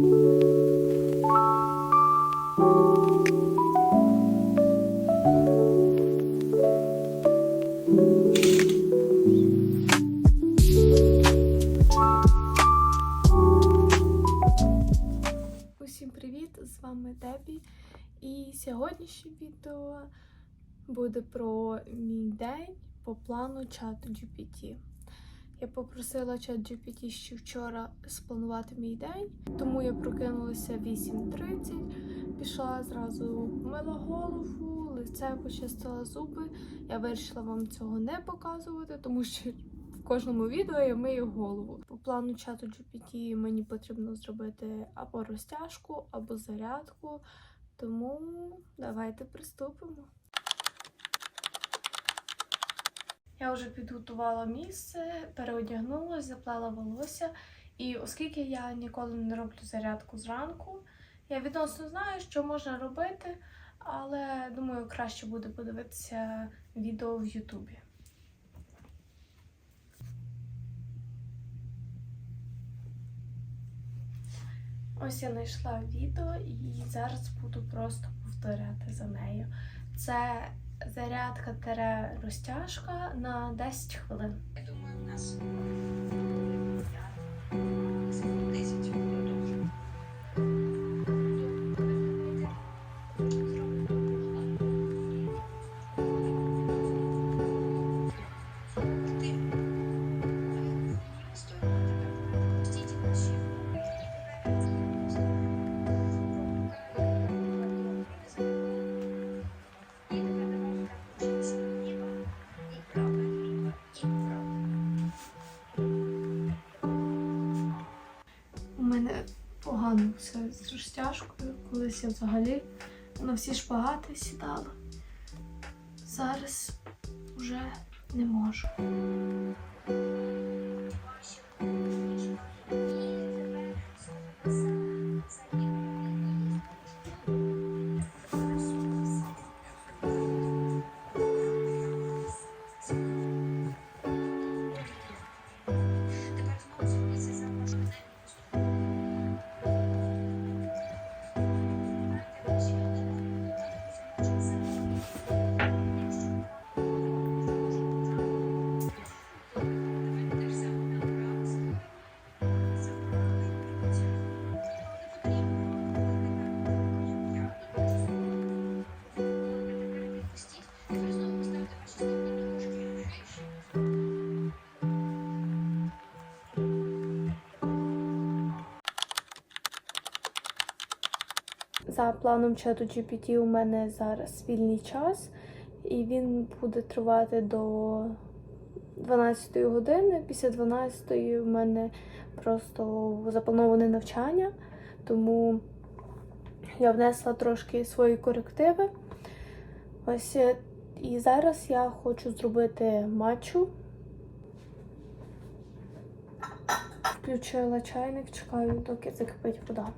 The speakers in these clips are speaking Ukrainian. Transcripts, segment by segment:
Усім привіт! З вами Дебі. І сьогоднішнє відео буде про мій день по плану чату GPT. Я попросила чат GPT ще вчора спланувати мій день, тому я прокинулася 8.30, пішла зразу мила голову, лице почистила зуби. Я вирішила вам цього не показувати, тому що в кожному відео я мию голову. По плану чату GPT мені потрібно зробити або розтяжку, або зарядку. Тому давайте приступимо. Я вже підготувала місце, переодягнулася, заплела волосся. І оскільки я ніколи не роблю зарядку зранку, я відносно знаю, що можна робити, але думаю, краще буде подивитися відео в Ютубі. Ось я знайшла відео і зараз буду просто повторяти за нею. Це зарядка тере розтяжка на 10 хвилин. Я думаю, у нас розтяжкою. Колись я взагалі на всі шпагати сідала. Зараз вже не можу. За планом чату GPT у мене зараз вільний час, і він буде тривати до 12 години. Після 12 у мене просто заплановане навчання, тому я внесла трошки свої корективи. Ось е, і зараз я хочу зробити матчу. Включила чайник, чекаю, доки закипить вода.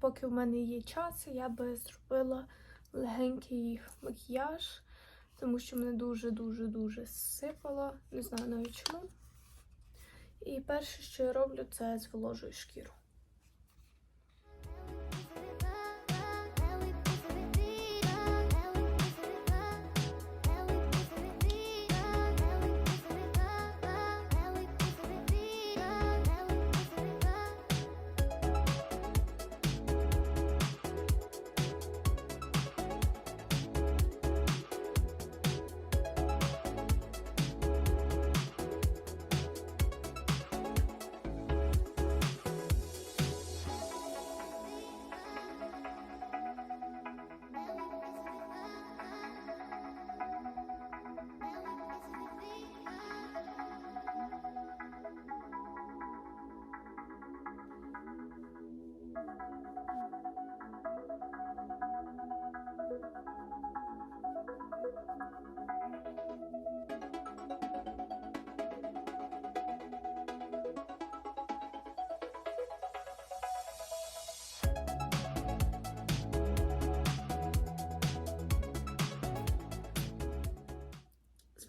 Поки в мене є час, я би зробила легенький макіяж, тому що мене дуже-дуже-дуже сипало, не знаю навіть чому. І перше, що я роблю, це зволожую шкіру.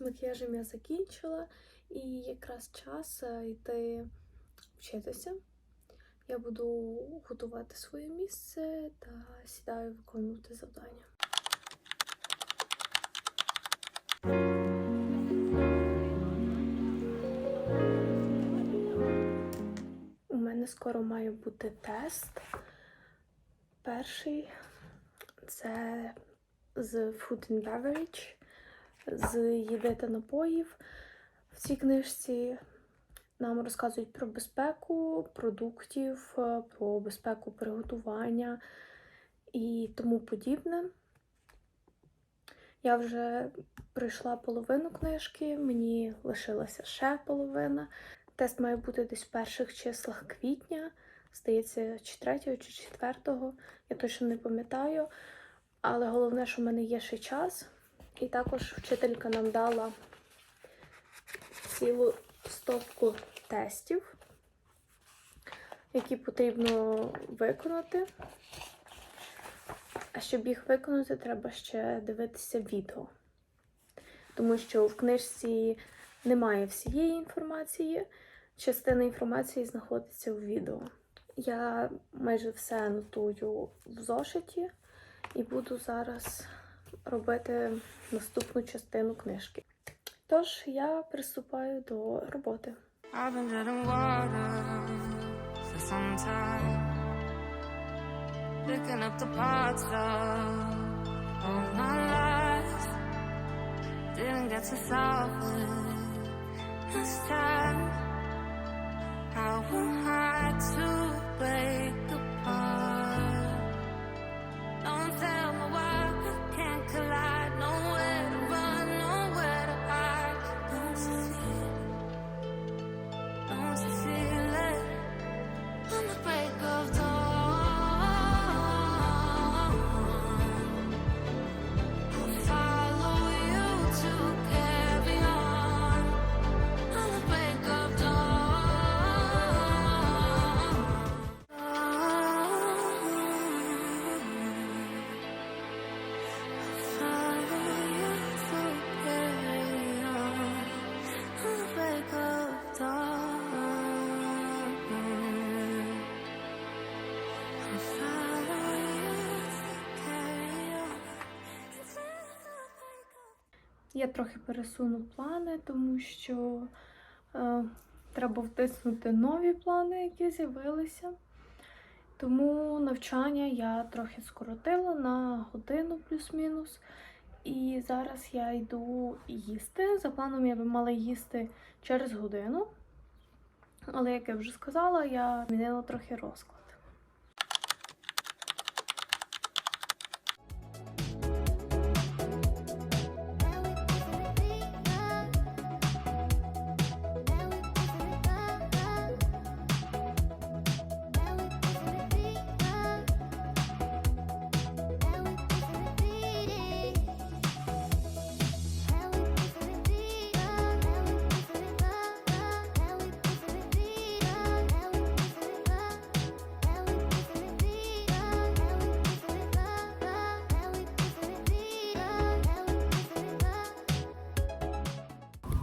Макіяжем я закінчила, і якраз час е, йти вчитися. Я буду готувати своє місце та сідаю виконувати завдання. У мене скоро має бути тест. Перший це з Food and Beverage, з їди та напоїв. В цій книжці нам розказують про безпеку продуктів, е, про безпеку приготування і тому подібне. Я вже пройшла половину книжки, мені лишилася ще половина. Тест має бути десь в перших числах квітня, здається, чи 3 чи 4, я точно не пам'ятаю. Але головне, що в мене є ще час. І також вчителька нам дала цілу стопку тестів, які потрібно виконати. А щоб їх виконати, треба ще дивитися відео. Тому що в книжці немає всієї інформації, частина інформації знаходиться в відео. Я майже все нотую в зошиті і буду зараз робити наступну частину книжки. Тож я приступаю до роботи. I to break apart? Я трохи пересуну плани, тому що е, треба втиснути нові плани, які з'явилися. Тому навчання я трохи скоротила на годину плюс-мінус. І зараз я йду їсти. За планом я би мала їсти через годину. Але, як я вже сказала, я змінила трохи розклад.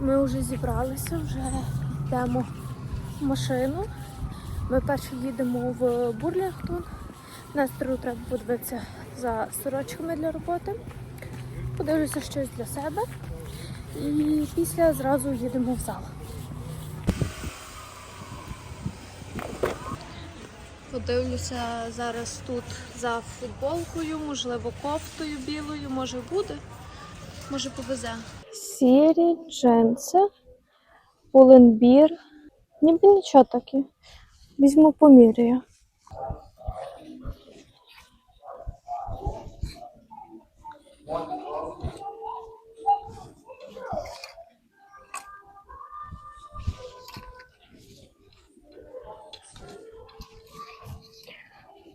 Ми вже зібралися, вже йдемо в машину. Ми перше їдемо в Бурлінгтон. Нестору треба подивитися за сорочками для роботи. Подивлюся щось для себе. І після зразу їдемо в зал. Подивлюся зараз тут за футболкою, можливо, кофтою білою, може буде, може повезе. Сірі джинси, пуленбір. Ніби нічого таке. Візьму поміряю.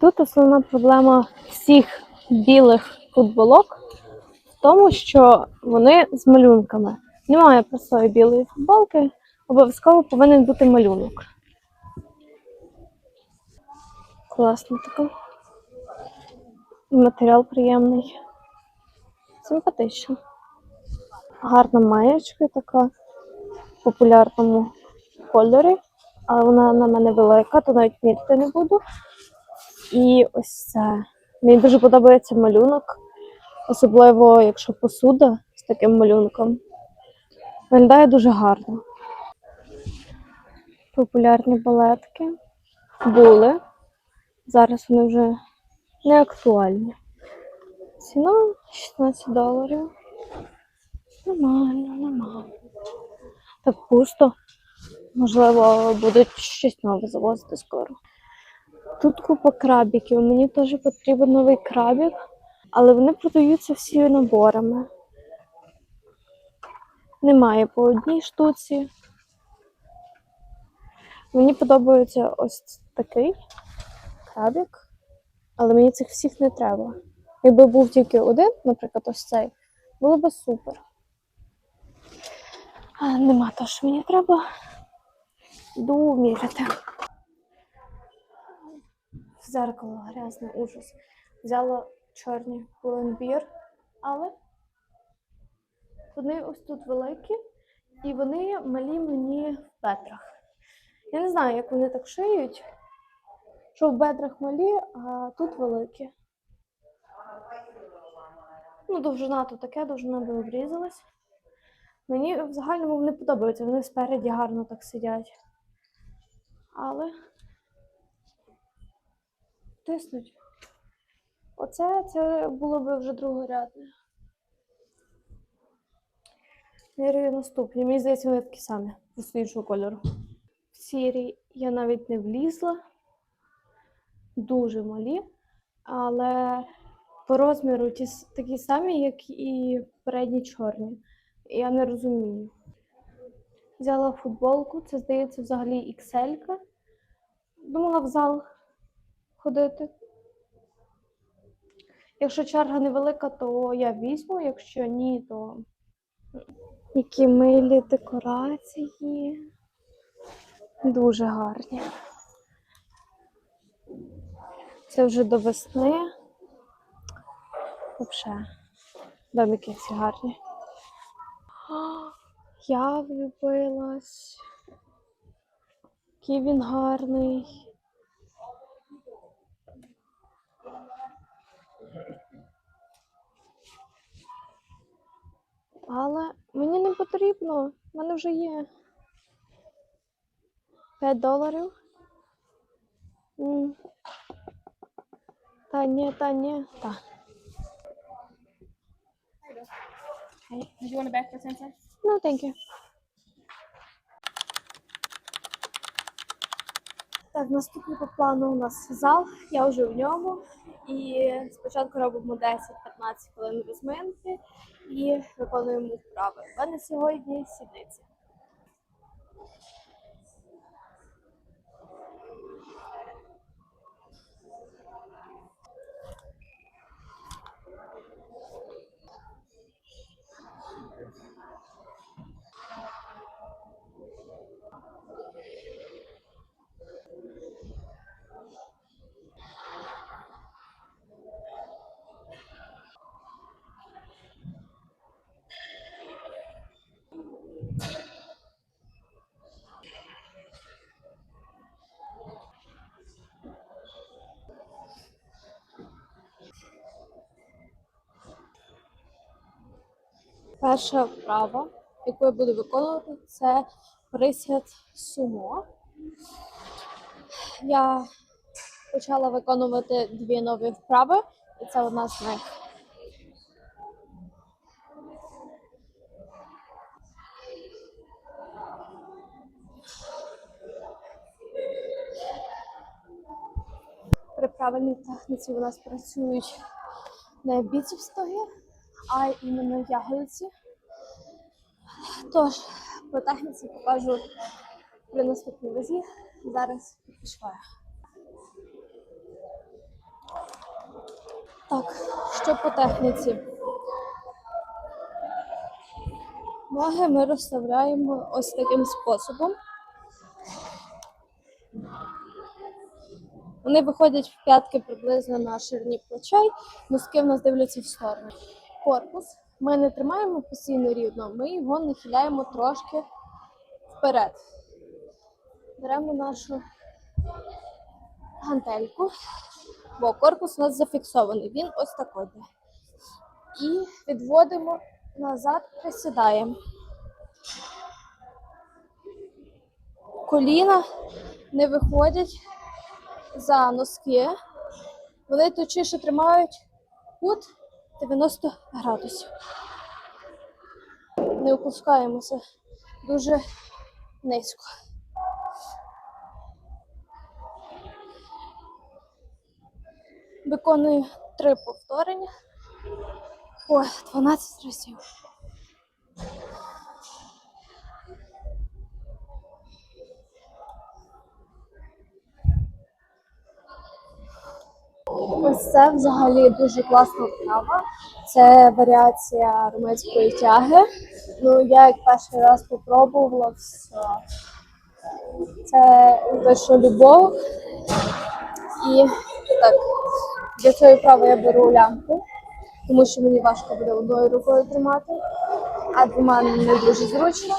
Тут основна проблема всіх білих футболок тому, що вони з малюнками. Немає простої білої футболки, обов'язково повинен бути малюнок. Класно така. Матеріал приємний. Симпатично. Гарна маєчка така в популярному кольорі, але вона на мене велика, то навіть мірити не буду. І ось це. Мені дуже подобається малюнок, особливо якщо посуда з таким малюнком. Виглядає дуже гарно. Популярні балетки були. Зараз вони вже не актуальні. Ціна 16 доларів. Нормально, нормально. Так пусто. Можливо, будуть щось нове завозити скоро. Тут купа крабіків. Мені теж потрібен новий крабік, але вони продаються всі наборами. Немає по одній штуці. Мені подобається ось такий крабік, але мені цих всіх не треба. Якби був тільки один, наприклад, ось цей, було б супер. А, нема того, що мені треба. Йду. В зеркало грязний ужас. Взяла чорні пуленбір, але вони ось тут великі, і вони малі мені в бедрах. Я не знаю, як вони так шиють, що в бедрах малі, а тут великі. Ну, довжина тут таке, довжина би обрізалась. Мені в загальному вони подобаються, вони спереді гарно так сидять. Але тиснуть. Оце це було би вже другорядне. Міряю наступні. Мені здається, вони такі самі, просто іншого кольору. В сірі я навіть не влізла. Дуже малі, але по розміру ті такі самі, як і передні чорні. Я не розумію. Взяла футболку, це здається взагалі XL. Думала в зал ходити. Якщо черга невелика, то я візьму, якщо ні, то які милі декорації. Дуже гарні. Це вже до весни. Взагалі, домики всі гарні. А, Я влюбилась. Який він гарний. Але мені не потрібно, в мене вже є 5 доларів. Та ні, та ні, та. Hey, did you want a back for 10 cents? Ну, thank you. Так, наступний по плану у нас зал. Я вже в ньому. І спочатку робимо 10-15 хвилин розминки і виконуємо вправи. У мене сьогодні сідниці. Перша вправа, яку я буду виконувати, це присяд сумо. Я почала виконувати дві нові вправи, і це одна з них. При правильній техніці у нас працюють не біцепс стоги, а іменно ягодиці. Тож, по техніці покажу при наступній вазі. Зараз пішла. Так, що по техніці? Ноги ми розставляємо ось таким способом. Вони виходять в п'ятки приблизно на ширині плечей, носки в нас дивляться в сторону. Корпус ми не тримаємо постійно рівно, ми його нахиляємо трошки вперед. Беремо нашу гантельку, бо корпус у нас зафіксований. Він ось такий. І відводимо назад, присідаємо. Коліна не виходять за носки. Вони точніше тримають кут 90 градусів. Не опускаємося дуже низько. Виконую три повторення по 12 разів. Ось це взагалі дуже класна вправа. Це варіація румунської тяги. Ну, я як перший раз попробувала все. Це вийшла любов. І так, для цієї вправи я беру лямку, тому що мені важко буде одною рукою тримати, а двома не дуже зручно.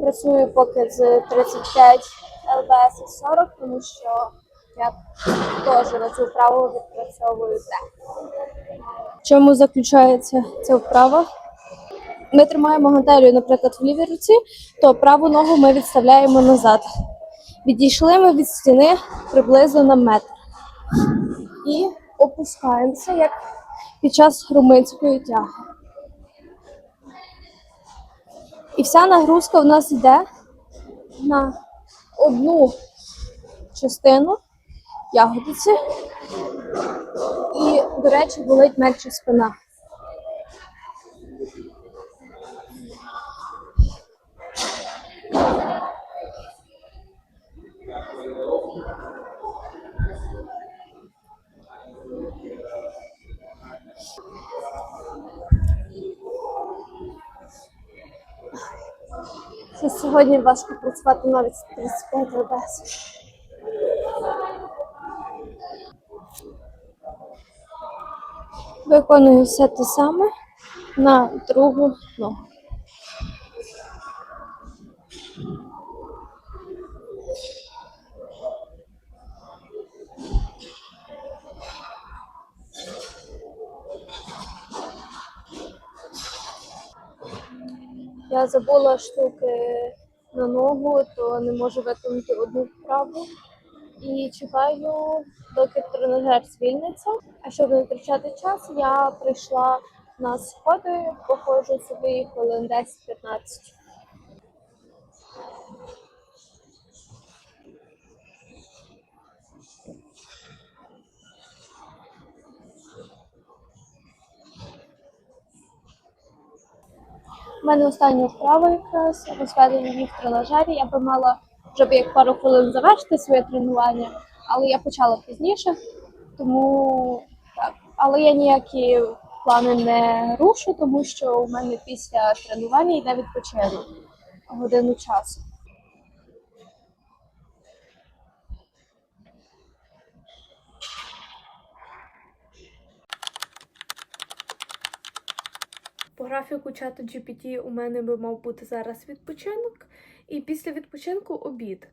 Працюю поки з 35 ЛБС і 40, тому що я теж на цю вправу відпрацьовую. В чому заключається ця вправа? Ми тримаємо гантелю, наприклад, в лівій руці, то праву ногу ми відставляємо назад. Відійшли ми від стіни приблизно на метр. І опускаємося, як під час румунської тяги. І вся нагрузка в нас йде на одну частину ягодиці. І, до речі, болить менше спина. Сьогодні важко працювати навіть з 35 РБС. Виконую все те саме на другу ногу. Я забула штуки на ногу, то не можу виконати одну вправу. І чекаю, доки тренажер звільниться. А щоб не втрачати час, я прийшла на сходи, походжу собі хвилин 10-15. У мене остання вправа якраз розведення в тренажері. Я би мала вже б як пару хвилин завершити своє тренування, але я почала пізніше, тому так. Але я ніякі плани не рушу, тому що у мене після тренування йде відпочинок годину часу. По графіку чату GPT у мене би мав бути зараз відпочинок, і після відпочинку обід.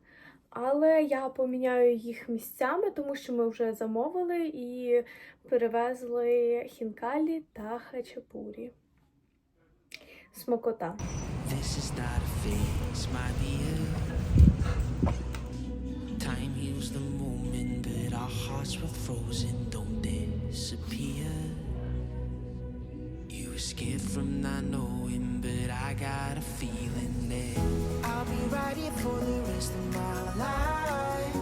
Але я поміняю їх місцями, тому що ми вже замовили і перевезли хінкалі та хачапурі. Смакота. This is not a phase, my dear. Time heals the moment, but our hearts were frozen, don't disappear. You scared from not knowing, but I got a feeling that I'll be right here for the rest of my life.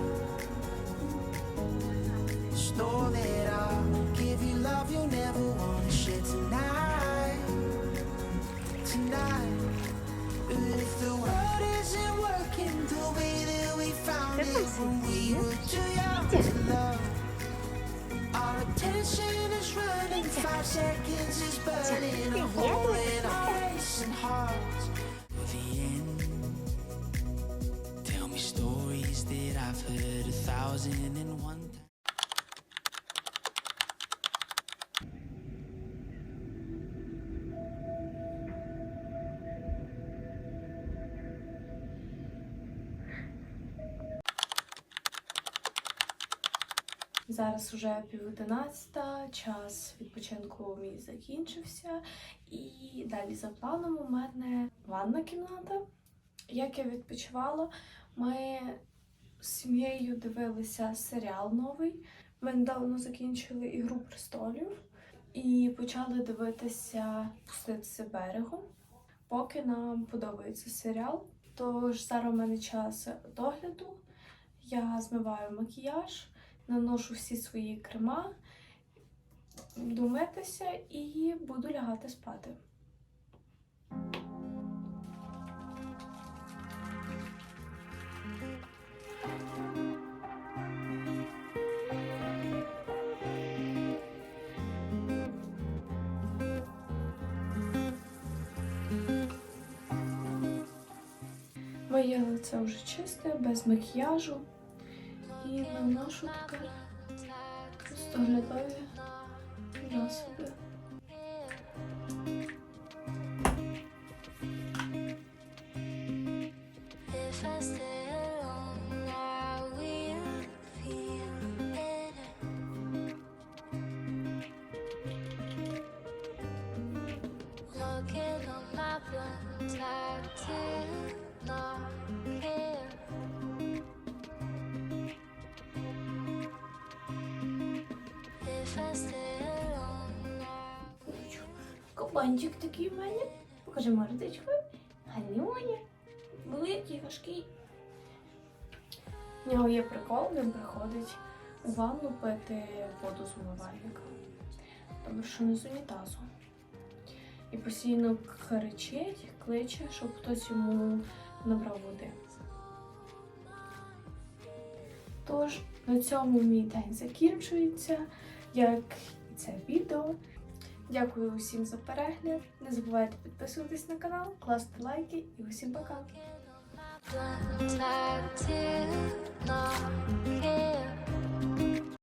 Just know that I'll give you love you'll never want to share tonight. Tonight. If the world isn't working the way that we found it when we were too young to love, is running, five seconds is burning. A hole in our racing hearts. The end, tell me stories that I've heard a thousand Зараз вже пів одинадцята, час відпочинку мій закінчився. І далі за планом у мене ванна кімната. Як я відпочивала, ми з сім'єю дивилися серіал новий. Ми недавно закінчили Ігру престолів і почали дивитися Пуститися берегом, поки нам подобається серіал. Тож зараз у мене час догляду. Я змиваю макіяж, наношу всі свої крема, думатися і буду лягати спати. Моє лице вже чисте, без макіяжу. І наношу тепер доглядові засоби. Кабанчик такий в мене. Покажи мордочку. Галюня. Великий, важкий. В нього є прикол, він приходить у ванну пити воду з умивальника. Тому що не з унітазу. І постійно кричить, кличе, щоб хтось йому набрав води. Тож, на цьому мій день закінчується, як і це відео. Дякую усім за перегляд. Не забувайте підписуватись на канал, класти лайки і усім пока!